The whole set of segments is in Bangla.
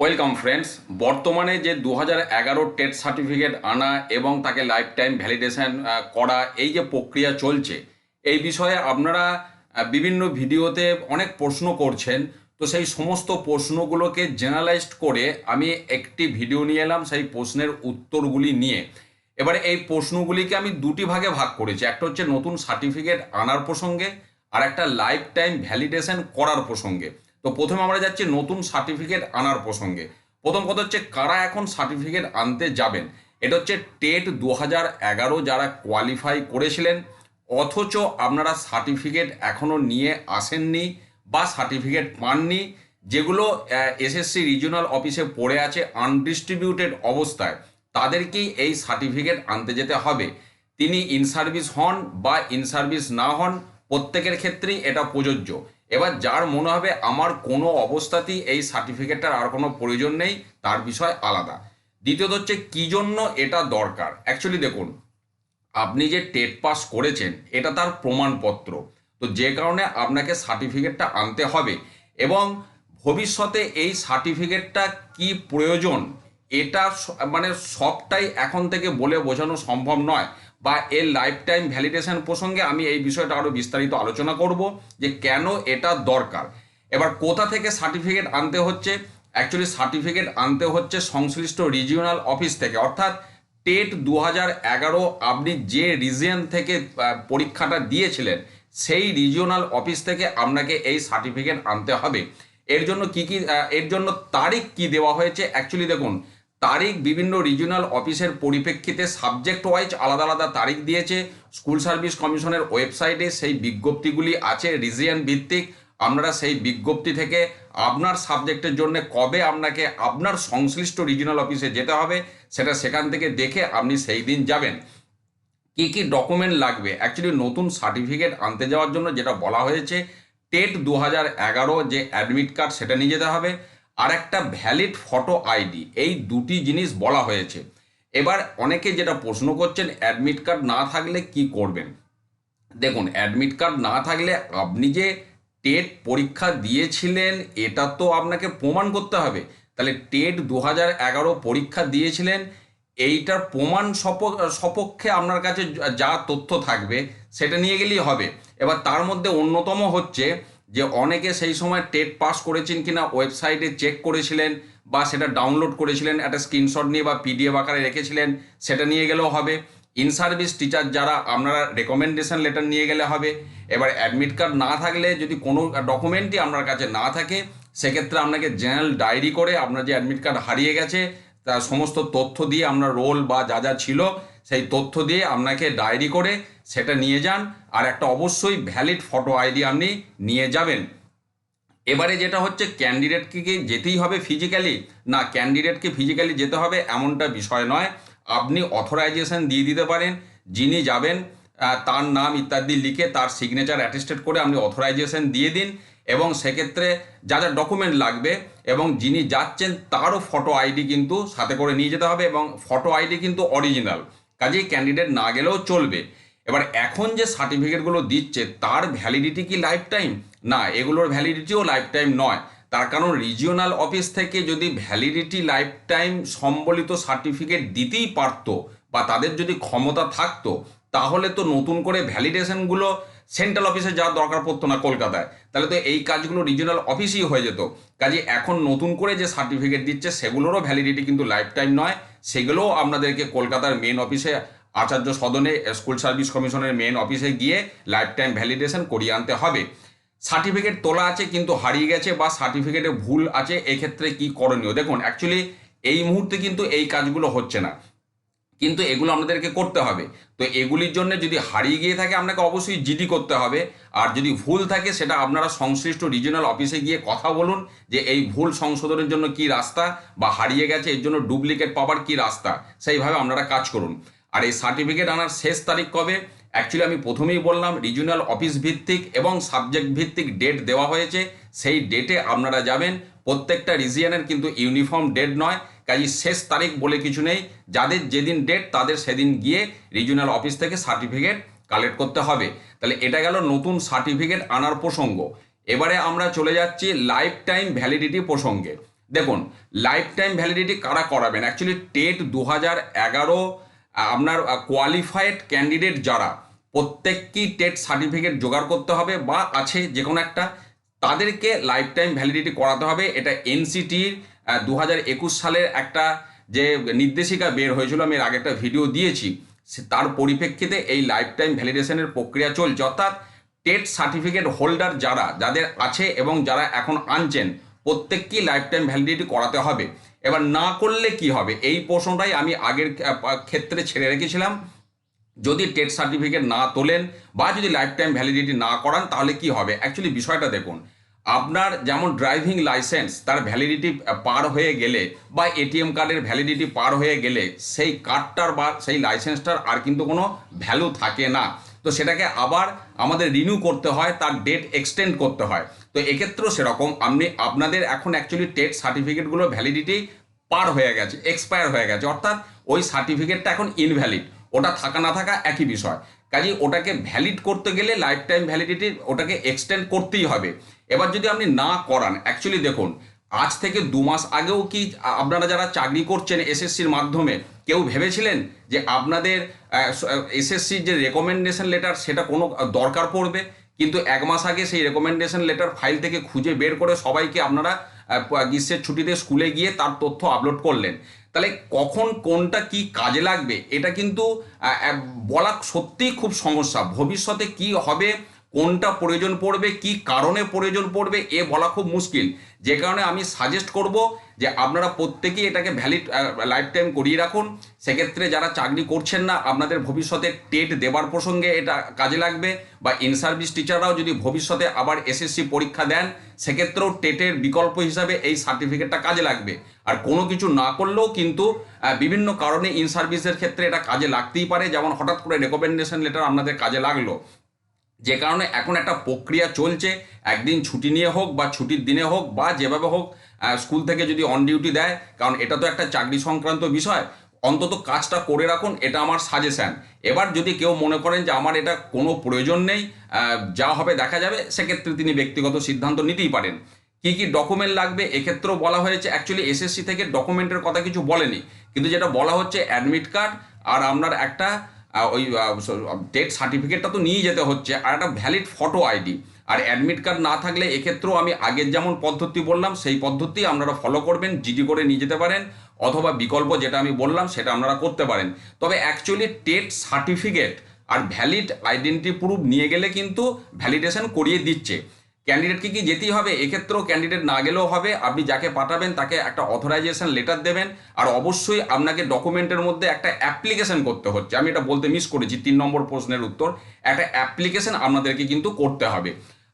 ওয়েলকাম ফ্রেন্ডস বর্তমানে যে দু হাজার এগারো টেট সার্টিফিকেট আনা এবং তাকে লাইফ টাইম ভ্যালিডেশন করা, এই যে প্রক্রিয়া চলছে, এই বিষয়ে আপনারা বিভিন্ন ভিডিওতে অনেক প্রশ্ন করছেন। তো সেই সমস্ত প্রশ্নগুলোকে জেনারেলাইজড করে আমি একটি ভিডিও নিয়ে এলাম, সেই প্রশ্নের উত্তরগুলি নিয়ে। এবারে এই প্রশ্নগুলিকে আমি দুটি ভাগে ভাগ করেছি। একটা হচ্ছে নতুন সার্টিফিকেট আনার প্রসঙ্গে, আর একটা লাইফ টাইম ভ্যালিডেশন করার প্রসঙ্গে। তো প্রথমে আমরা যাচ্ছি নতুন সার্টিফিকেট আনার প্রসঙ্গে। প্রথম কথা হচ্ছে, কারা এখন সার্টিফিকেট আনতে যাবেন? এটা হচ্ছে টেট দু হাজার এগারো যারা কোয়ালিফাই করেছিলেন, অথচ আপনারা সার্টিফিকেট এখনও নিয়ে আসেননি বা সার্টিফিকেট পাননি, যেগুলো এসএসসি রিজিওনাল অফিসে পড়ে আছে আনডিস্ট্রিবিউটেড অবস্থায়। তাদেরকেই এই সার্টিফিকেট আনতে যেতে হবে। তিনি ইন সার্ভিস হন বা ইন সার্ভিস না হন প্রত্যেকের ক্ষেত্রেই এটা প্রযোজ্য। এবার যার মনে হবে আমার কোনো অবস্থাতেই এই সার্টিফিকেটটার আর কোনো প্রয়োজন নেই, তার বিষয় আলাদা। দ্বিতীয়ত হচ্ছে, কী জন্য এটা দরকার? অ্যাকচুয়ালি দেখুন, আপনি যে টেট পাস করেছেন, এটা তার প্রমাণপত্র। তো যে কারণে আপনাকে সার্টিফিকেটটা আনতে হবে এবং ভবিষ্যতে এই সার্টিফিকেটটা কি প্রয়োজন, এটা মানে সবটাই এখন থেকে বলে বোঝানো সম্ভব নয়। বা এর লাইফ টাইম ভ্যালিডেশন প্রসঙ্গে আমি এই বিষয়টা আরও বিস্তারিত আলোচনা করব যে কেন এটা দরকার। এবার কোথা থেকে সার্টিফিকেট আনতে হচ্ছে? অ্যাকচুয়ালি সার্টিফিকেট আনতে হচ্ছে সংশ্লিষ্ট রিজিওনাল অফিস থেকে। অর্থাৎ টেট দু এগারো আপনি যে রিজিয়ন থেকে পরীক্ষাটা দিয়েছিলেন, সেই রিজিওনাল অফিস থেকে আপনাকে এই সার্টিফিকেট আনতে হবে। এর জন্য কি কি এর জন্য তারিখ কি দেওয়া হয়েছে? অ্যাকচুয়ালি দেখুন তারিখ বিভিন্ন রিজিওনাল অফিসের পরিপ্রেক্ষিতে সাবজেক্ট ওয়াইজ আলাদা আলাদা তারিখ দিয়েছে। স্কুল সার্ভিস কমিশনের ওয়েবসাইটে সেই বিজ্ঞপ্তিগুলি আছে রিজিয়ান ভিত্তিক। আপনারা সেই বিজ্ঞপ্তি থেকে আপনার সাবজেক্টের জন্য কবে আপনাকে আপনার সংশ্লিষ্ট রিজিওনাল অফিসে যেতে হবে, সেটা সেখান থেকে দেখে আপনি সেই দিন যাবেন। কি কি ডকুমেন্ট লাগবে? অ্যাকচুয়ালি নতুন সার্টিফিকেট আনতে যাওয়ার জন্য যেটা বলা হয়েছে, টেট দু হাজার এগারো যে অ্যাডমিট কার্ড সেটা নিয়ে যেতে হবে। আর একটা ভ্যালিড ফটো আইডি এই দুটি জিনিস বলা হয়েছে। এবার অনেকে যেটা প্রশ্ন করছেন অ্যাডমিট কার্ড না থাকলে কি করবেন? দেখুন অ্যাডমিট কার্ড না থাকলে আপনি যে টেট পরীক্ষা দিয়েছিলেন, এটা তো আপনাকে প্রমাণ করতে হবে। তাহলে টেট দু হাজার এগারো পরীক্ষা দিয়েছিলেন, এইটার প্রমাণ সপ- সপক্ষে আপনার কাছে যা তথ্য থাকবে, সেটা নিয়ে গেলেই হবে। এবার তার মধ্যে অন্যতম হচ্ছে যে অনেকে সেই সময় টেট পাস করেছেন কিনা ওয়েবসাইটে চেক করেছিলেন বা সেটা ডাউনলোড করেছিলেন, একটা স্ক্রিনশট নিয়ে বা পিডিএফ আকারে রেখেছিলেন, সেটা নিয়ে গেলেও হবে। ইন সার্ভিস টিচার যারা, আপনারা রেকমেন্ডেশন লেটার নিয়ে গেলে হবে। এবার অ্যাডমিট কার্ড না থাকলে যদি কোনো ডকুমেন্টই আপনার কাছে না থাকে, সেক্ষেত্রে আপনাকে জেনারেল ডায়েরি করে আপনার যে অ্যাডমিট কার্ড হারিয়ে গেছে, তার সমস্ত তথ্য দিয়ে আপনার রোল বা যা যা ছিল সেই তথ্য দিয়ে আপনাকে ডায়েরি করে সেটা নিয়ে যান আর একটা অবশ্যই ভ্যালিড ফটো আইডি আপনি নিয়ে যাবেন। এবারে যেটা হচ্ছে ক্যান্ডিডেটকে কি যেতেই হবে ফিজিক্যালি না ক্যান্ডিডেটকে ফিজিক্যালি যেতে হবে এমনটা বিষয় নয়। আপনি অথরাইজেশন দিয়ে দিতে পারেন, যিনি যাবেন তার নাম ইত্যাদি লিখে তার সিগনেচার অ্যাটেস্টেড করে আপনি অথরাইজেশন দিয়ে দিন এবং সেক্ষেত্রে যা যা ডকুমেন্ট লাগবে এবং যিনি যাচ্ছেন তারও ফটো আইডি কিন্তু সাথে করে নিয়ে যেতে হবে এবং ফটো আইডি কিন্তু অরিজিনাল কাজেই ক্যান্ডিডেট না গেলেও চলবে। এবার এখন যে সার্টিফিকেটগুলো দিচ্ছে, তার ভ্যালিডিটি কি লাইফ টাইম না, এগুলোর ভ্যালিডিটিও লাইফ টাইম নয়। তার কারণ রিজিওনাল অফিস থেকে যদি ভ্যালিডিটি লাইফ টাইম সম্বলিত সার্টিফিকেট দিতেই পারতো বা তাদের যদি ক্ষমতা থাকতো, তাহলে তো নতুন করে ভ্যালিডেশনগুলো সেন্ট্রাল অফিসে যাওয়ার দরকার পড়তো না কলকাতায়। তাহলে তো এই কাজগুলো রিজিওনাল অফিসই হয়ে যেত। কাজে এখন নতুন করে যে সার্টিফিকেট দিচ্ছে, সেগুলোরও ভ্যালিডিটি কিন্তু লাইফ টাইম নয়। সেগুলোও আপনাদেরকে কলকাতার মেন অফিসে আচার্য সদনে স্কুল সার্ভিস কমিশনের মেন অফিসে গিয়ে লাইফ টাইম ভ্যালিডেশন করিয়ে আনতে হবে। সার্টিফিকেট তোলা আছে কিন্তু হারিয়ে গেছে বা সার্টিফিকেটে ভুল আছে, এক্ষেত্রে কি করণীয়? দেখুন অ্যাকচুয়ালি এই মুহূর্তে কিন্তু এই কাজগুলো হচ্ছে না। কিন্তু এগুলো আমাদেরকে করতে হবে। তো এগুলির জন্য যদি হারিয়ে গিয়ে থাকে, আপনাকে অবশ্যই জিডি করতে হবে। আর যদি ভুল থাকে, সেটা আপনারা সংশ্লিষ্ট রিজিওনাল অফিসে গিয়ে কথা বলুন যে এই ভুল সংশোধনের জন্য কি রাস্তা বা হারিয়ে গেছে, এর জন্য ডুপ্লিকেট পাওয়ার কি রাস্তা, সেইভাবে আপনারা কাজ করুন। আর এই সার্টিফিকেট আনার শেষ তারিখ কবে? অ্যাকচুয়ালি আমি প্রথমেই বললাম রিজিওনাল অফিস ভিত্তিক এবং সাবজেক্ট ভিত্তিক ডেট দেওয়া হয়েছে। সেই ডেটে আপনারা যাবেন। প্রত্যেকটা রিজিয়নের কিন্তু ইউনিফর্ম ডেট নয়। কাজে শেষ তারিখ বলে কিছু নেই। যাদের যেদিন ডেট তাদের সেদিন গিয়ে রিজিওনাল অফিস থেকে সার্টিফিকেট কালেক্ট করতে হবে। তাহলে এটা গেল নতুন সার্টিফিকেট আনার প্রসঙ্গ। এবারে আমরা চলে যাচ্ছি লাইফ টাইম ভ্যালিডিটি প্রসঙ্গে। দেখুন লাইফ টাইম ভ্যালিডিটি কারা করাবেন? অ্যাকচুয়ালি টেট দু হাজার এগারো, আপনার কোয়ালিফাইড ক্যান্ডিডেট যারা, প্রত্যেককেই টেট সার্টিফিকেট জোগাড় করতে হবে বা আছে যে কোনো একটা। তাদেরকে লাইফ টাইম ভ্যালিডিটি করাতে হবে। এটা এনসিটির দু হাজার একুশ সালের একটা যে নির্দেশিকা বের হয়েছিল, আমি এর আগে একটা ভিডিও দিয়েছি তার পরিপ্রেক্ষিতে এই লাইফ টাইম ভ্যালিডেশনের প্রক্রিয়া চলছে। অর্থাৎ টেট সার্টিফিকেট হোল্ডার যারা, যাদের আছে এবং যারা এখন আনছেন, প্রত্যেককেই লাইফ টাইম ভ্যালিডিটি করাতে হবে। এবার না করলে কি হবে? এই প্রশ্নটাই আমি আগের ক্ষেত্রে ছেড়ে রেখেছিলাম। যদি টেট সার্টিফিকেট না তোলেন বা যদি লাইফ টাইম ভ্যালিডিটি না করান, তাহলে কি হবে? অ্যাকচুয়ালি বিষয়টা দেখুন আপনার যেমন ড্রাইভিং লাইসেন্স তার ভ্যালিডিটি পার হয়ে গেলে বা এটিএম কার্ডের ভ্যালিডিটি পার হয়ে গেলে সেই কার্ডটার বা সেই লাইসেন্সটার আর কিন্তু কোনো ভ্যালু থাকে না। তো সেটাকে আবার আমাদের রিনিউ করতে হয়, তার ডেট এক্সটেন্ড করতে হয়। তো এক্ষেত্রেও সেরকম, আপনি, আপনাদের এখন অ্যাকচুয়ালি টেট সার্টিফিকেটগুলো ভ্যালিডিটি পার হয়ে গেছে এক্সপায়ার হয়ে গেছে। অর্থাৎ ওই সার্টিফিকেটটা এখন ইনভ্যালিড ওটা থাকা না থাকা একই বিষয়। কাজে ওটাকে ভ্যালিড করতে গেলে লাইফ টাইম ভ্যালিডিটি ওটাকে এক্সটেন্ড করতেই হবে। এবার যদি আপনি না করান অ্যাকচুয়ালি দেখুন, আজ থেকে দু মাস আগেও কি আপনারা যারা চাকরি করছেন এসএসসির মাধ্যমে, কেউ ভেবেছিলেন যে আপনাদের এসএসসির যে রেকমেন্ডেশন লেটার সেটা কোনো দরকার পড়বে? কিন্তু এক মাস আগে সেই রেকমেন্ডেশন লেটার ফাইল থেকে খুঁজে বের করে সবাইকে আপনারা গ্রীষ্মের ছুটিতে স্কুলে গিয়ে তার তথ্য আপলোড করলেন। তাহলে কখন কোনটা কি কাজে লাগবে, এটা কিন্তু বলা সত্যিই খুব সমস্যা। ভবিষ্যতে কি হবে কোনটা প্রয়োজন পড়বে, কি কারণে প্রয়োজন পড়বে, এ বলা খুব মুশকিল। যে কারণে আমি সাজেস্ট করব যে আপনারা প্রত্যেকেই এটাকে ভ্যালিড লাইফ টাইম করিয়ে রাখুন। সেক্ষেত্রে যারা চাকরি করছেন না, আপনাদের ভবিষ্যতে টেট দেবার প্রসঙ্গে এটা কাজে লাগবে বা ইন সার্ভিস টিচাররাও যদি ভবিষ্যতে আবার এসএসসি পরীক্ষা দেন, সেক্ষেত্রেও টেটের বিকল্প হিসাবে এই সার্টিফিকেটটা কাজে লাগবে। আর কোনো কিছু না করলেও কিন্তু বিভিন্ন কারণে ইন সার্ভিসের ক্ষেত্রে এটা কাজে লাগতেই পারে। যেমন হঠাৎ করে রেকমেন্ডেশন লেটার আপনাদের কাজে লাগল। যে কারণে এখন একটা প্রক্রিয়া চলছে, একদিন ছুটি নিয়ে হোক বা ছুটির দিনে হোক বা যেভাবে হোক স্কুল থেকে যদি অন ডিউটি দেয়, কারণ এটা তো একটা চাকরি সংক্রান্ত বিষয়, অন্তত কাজটা করে রাখুন, এটা আমার সাজেশান এবার যদি কেউ মনে করেন যে আমার এটা কোনো প্রয়োজন নেই যা হবে দেখা যাবে, সেক্ষেত্রে তিনি ব্যক্তিগত সিদ্ধান্ত নিতেই পারেন। কি কি ডকুমেন্ট লাগবে, এক্ষেত্রেও বলা হয়েছে অ্যাকচুয়ালি এসএসসি থেকে ডকুমেন্টের কথা কিছু বলেনি। কিন্তু যেটা বলা হচ্ছে অ্যাডমিট কার্ড আর আপনার একটা ওই ডেট সার্টিফিকেটটা তো নিয়ে যেতে হচ্ছে, আর একটা ভ্যালিড ফটো আইডি আর অ্যাডমিট কার্ড না থাকলে এক্ষেত্রেও আমি আগের যেমন পদ্ধতি বললাম, সেই পদ্ধতি আপনারা ফলো করবেন জিডি করে নিয়ে যেতে পারেন, অথবা বিকল্প যেটা আমি বললাম, সেটা আপনারা করতে পারেন। তবে অ্যাকচুয়ালি টেট সার্টিফিকেট আর ভ্যালিড আইডেন্টি প্রুফ নিয়ে গেলে কিন্তু ভ্যালিডেশন করিয়ে দিচ্ছে। ক্যান্ডিডেটকে কি যেতেই হবে, এক্ষেত্রেও ক্যান্ডিডেট না গেলেও হবে। আপনি যাকে পাঠাবেন, তাকে একটা অথরাইজেশন লেটার দেবেন। আর অবশ্যই আপনাকে ডকুমেন্টের মধ্যে একটা অ্যাপ্লিকেশন করতে হচ্ছে। আমি এটা বলতে মিস করেছি, তিন নম্বর প্রশ্নের উত্তর। একটা অ্যাপ্লিকেশন আপনাদেরকে কিন্তু করতে হবে।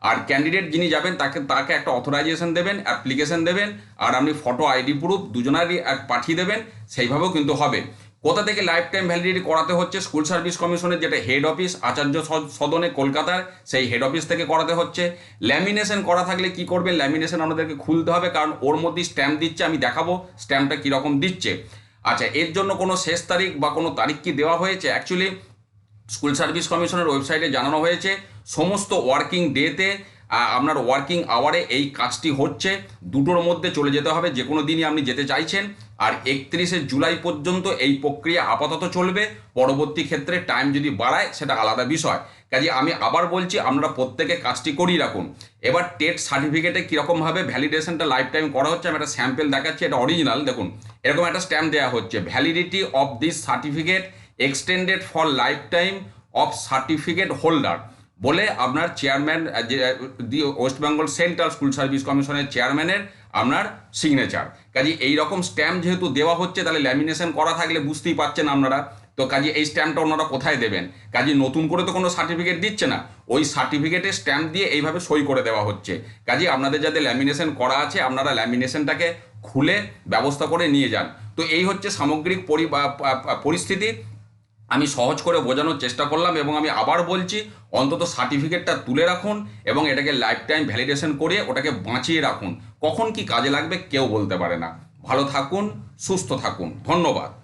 আর ক্যান্ডিডেট যিনি যাবেন, তাকে তাকে একটা অথরাইজেশন দেবেন অ্যাপ্লিকেশন দেবেন। আর আপনি ফটো আইডি প্রুফ দুজনারই পাঠিয়ে দেবেন। সেইভাবেও কিন্তু হবে। কোথা থেকে লাইফ টাইম ভ্যালিডিটি করাতে হচ্ছে? স্কুল সার্ভিস কমিশনের যেটা হেড অফিস আচার্য সদ- সদনে কলকাতার, সেই হেড অফিস থেকে করাতে হচ্ছে। ল্যামিনেশন করা থাকলে কি করবেন ল্যামিনেশন আমাদেরকে খুলতে হবে, কারণ ওর মধ্যেই স্ট্যাম্প দিচ্ছে, আমি দেখাবো স্ট্যাম্পটা কীরকম দিচ্ছে। আচ্ছা এর জন্য কোনো শেষ তারিখ বা কোনো তারিখ কি দেওয়া হয়েছে? অ্যাকচুয়ালি স্কুল সার্ভিস কমিশনের ওয়েবসাইটে জানানো হয়েছে, সমস্ত ওয়ার্কিং ডেতে আপনার ওয়ার্কিং আওয়ারে এই কাজটি হচ্ছে। দুটোর মধ্যে চলে যেতে হবে যে কোনো দিনই আপনি যেতে চাইছেন। আর একত্রিশে জুলাই পর্যন্ত এই প্রক্রিয়া আপাতত চলবে। পরবর্তী ক্ষেত্রে টাইম যদি বাড়ায়, সেটা আলাদা বিষয়। কাজে আমি আবার বলছি, আপনারা প্রত্যেকে কাজটি করিয়ে রাখুন। এবার টেট সার্টিফিকেটে কীরকমভাবে ভ্যালিডেশনটা লাইফ টাইম করা হচ্ছে, আমি একটা স্যাম্পেল দেখাচ্ছি, এটা অরিজিনাল দেখুন। এরকম একটা স্ট্যাম্প দেওয়া হচ্ছে validity of this certificate extended for life time of certificate holder বলে আপনার চেয়ারম্যান যে West Bengal central school service কমিশনের চেয়ারম্যানের আপনার সিগনেচার কাজে এই রকম স্ট্যাম্প যেহেতু দেওয়া হচ্ছে, তাহলে ল্যামিনেশন করা থাকলে বুঝতেই পারছেন আপনারা। তো কাজে এই স্ট্যাম্পটা ওনারা কোথায় দেবেন? কাজে নতুন করে তো কোনো সার্টিফিকেট দিচ্ছে না। ওই সার্টিফিকেটে স্ট্যাম্প দিয়ে এইভাবে সই করে দেওয়া হচ্ছে। কাজে আপনাদের যাতে ল্যামিনেশন করা আছে, আপনারা ল্যামিনেশনটাকে খুলে ব্যবস্থা করে নিয়ে যান। তো এই হচ্ছে সামগ্রিক পরিস্থিতি। আমি সহজ করে বোঝানোর চেষ্টা করলাম এবং আমি আবার বলছি, অন্তত সার্টিফিকেটটা তুলে রাখুন এবং এটাকে লাইফ টাইম ভ্যালিডেশন করে ওটাকে বাঁচিয়ে রাখুন। কখন কি কাজে লাগবে কেউ বলতে পারে না। ভালো থাকুন, সুস্থ থাকুন। ধন্যবাদ।